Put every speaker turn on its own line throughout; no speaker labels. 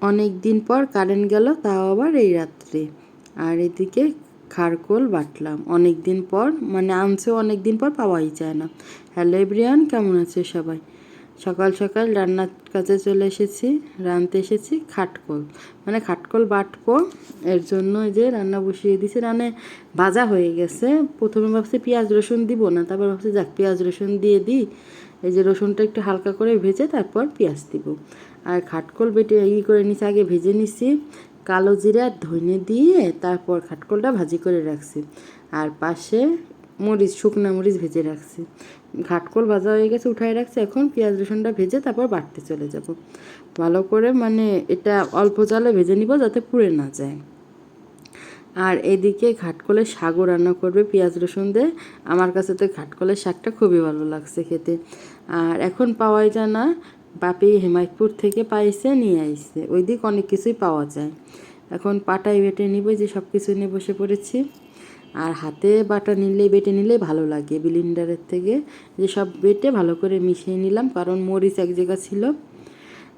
অনেক দিন পর কারেন্ট গেল, তাও আবার এই রাত্রে। আর এদিকে খারকোল বাটলাম। অনেক দিন পর মানে আনছেও অনেক দিন পর পাওয়াই যায় না। হ্যালো এভরিওয়ান কেমন আছে সবাই? সকাল সকাল রান্নার কাছে চলে এসেছি রানতে এসেছি খাটকল। মানে খাটকল বাটবো, এর জন্য যে রান্না বসিয়ে দিয়েছি। রান্না ভাজা হয়ে গেছে। প্রথমে ভাবছি পেঁয়াজ রসুন দিব না, তারপর ভাবছি যাক পেঁয়াজ রসুন দিয়ে দিই। এই যে রসুনটা একটু হালকা করে ভেজে তারপর পেঁয়াজ দিব। আর খাটকল বেটে ই করে নিছি, আগে ভেজে নিছি, কালো জিরা, ধনে দিয়ে তারপর খাটকলটা ভাজি করে রাখছি। আর পাশে মরিচ, শুকনা মরিচ ভেজে রাখছি। ঘাটকল ভাজা হয়ে গেছে উঠাই রাখছি, এখন পেঁয়াজ রসুনটা ভেজে তারপর বাটতে চলে যাব। ভালো করে মানে এটা অল্প জালে ভেজে নিব যাতে পুড়ে না যায়। আর এদিকে ঘাটকলের শাকও রান্না করবে, পেঁয়াজ রসুন দিয়ে। আমার কাছে তো ঘাটকলের শাকটা খুবই ভালো লাগছে খেতে। আর এখন পাওয়াই যায় না, বাপি হেমায়তপুর থেকে পাইছে, নিয়ে আইছে। ওই দিক অনেক কিছুই পাওয়া যায়। এখন পাটাই বেটে নিব, যে সব কিছু নিয়ে বসে পড়েছি। আর হাতে বাটা নিলে, বেটে নিলে ভালো লাগে বিলিন্ডারের থেকে। যে সব বেটে ভালো করে মিশিয়ে নিলাম, কারণ মরিচ এক জায়গা ছিল।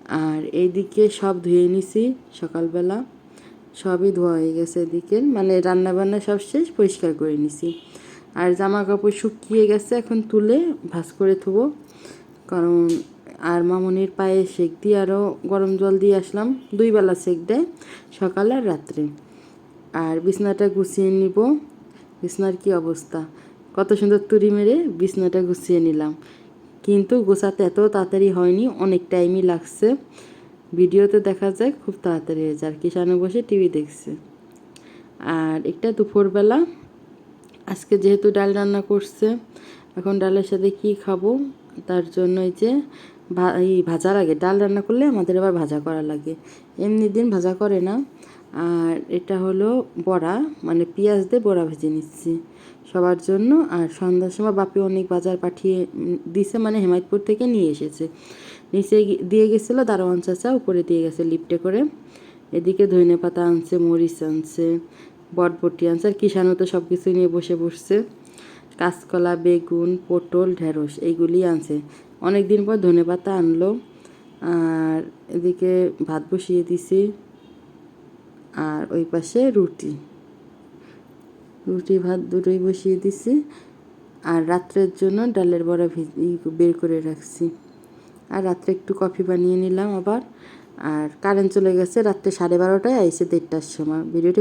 আর এইদিকে সব ধুয়ে নিছি সকালবেলা। সবই ধোয়া হয়ে গেছে এদিকে। মানে রান্নাবান্না সব শেষ, পরিষ্কার করে নিছি। আর জামা কাপড় শুকিয়ে গেছে এখন তুলে ভাস করে থুবো কারণ আর মামনির পায়ে সেক দিয়ে আরও গরম জল দিয়ে আসলাম। দুই বেলা সেক দেয়, সকালে আর রাত্রে। আর বিছনাটা গুছিয়ে নিব। বিছনার কি অবস্থা? কত সুন্দর তুড়ি মেরে বিছনাটা গুছিয়ে নিলাম। কিন্তু গোছাতে এত তাড়াতাড়ি হয়নি, অনেক টাইমই লাগছে। ভিডিওতে দেখা যায় খুব তাড়াতাড়ি হয়ে যায়। আর কিষানে বসে টিভি দেখছে। আর একটা দুপুরবেলা, আজকে যেহেতু ডাল রান্না করছে, এখন ডালের সাথে কি খাব? তার জন্য এই যে এই ভাজা লাগে ডাল রান্না করলে আমাদের আবার ভাজা করা লাগে। এমনি দিন ভাজা করে না। আর এটা হলো বড়া মানে পেঁয়াজ দিয়ে বড়া ভেজে নিচ্ছি সবার জন্য। আর সন্ধ্যার সময় বাপি অনেক বাজার পাঠিয়ে দিছে মানে হেমায়তপুর থেকে নিয়ে এসেছে। নিচে দিয়ে গেছিল, দারোয়ান চাচা উপরে দিয়ে গেছে লিফটে করে। এদিকে ধনে পাতা আনছে, মরিচ আনছে, বটবটি আনছে, আর কিষানও তো সব কিছু নিয়ে বসে বসছে। কাঁচকলা, বেগুন, পটল, ঢেঁড়স এইগুলি আনছে। অনেক দিন পর ধনে পাতা আনলো, আর এদিকে ভাত বসিয়ে দিছি, আর ওই পাশে রুটি। রুটি, ভাত দুটোই বসিয়ে দিছি, আর রাত্রের জন্য ডালের বড়া বের করে রাখছি। আর রাত্রে একটু কফি বানিয়ে নিলাম আবার। আর কারেন্ট চলে গেছে, রাত্রে সাড়ে বারোটায় আইসে দেড়টার সময়। ভিডিওটি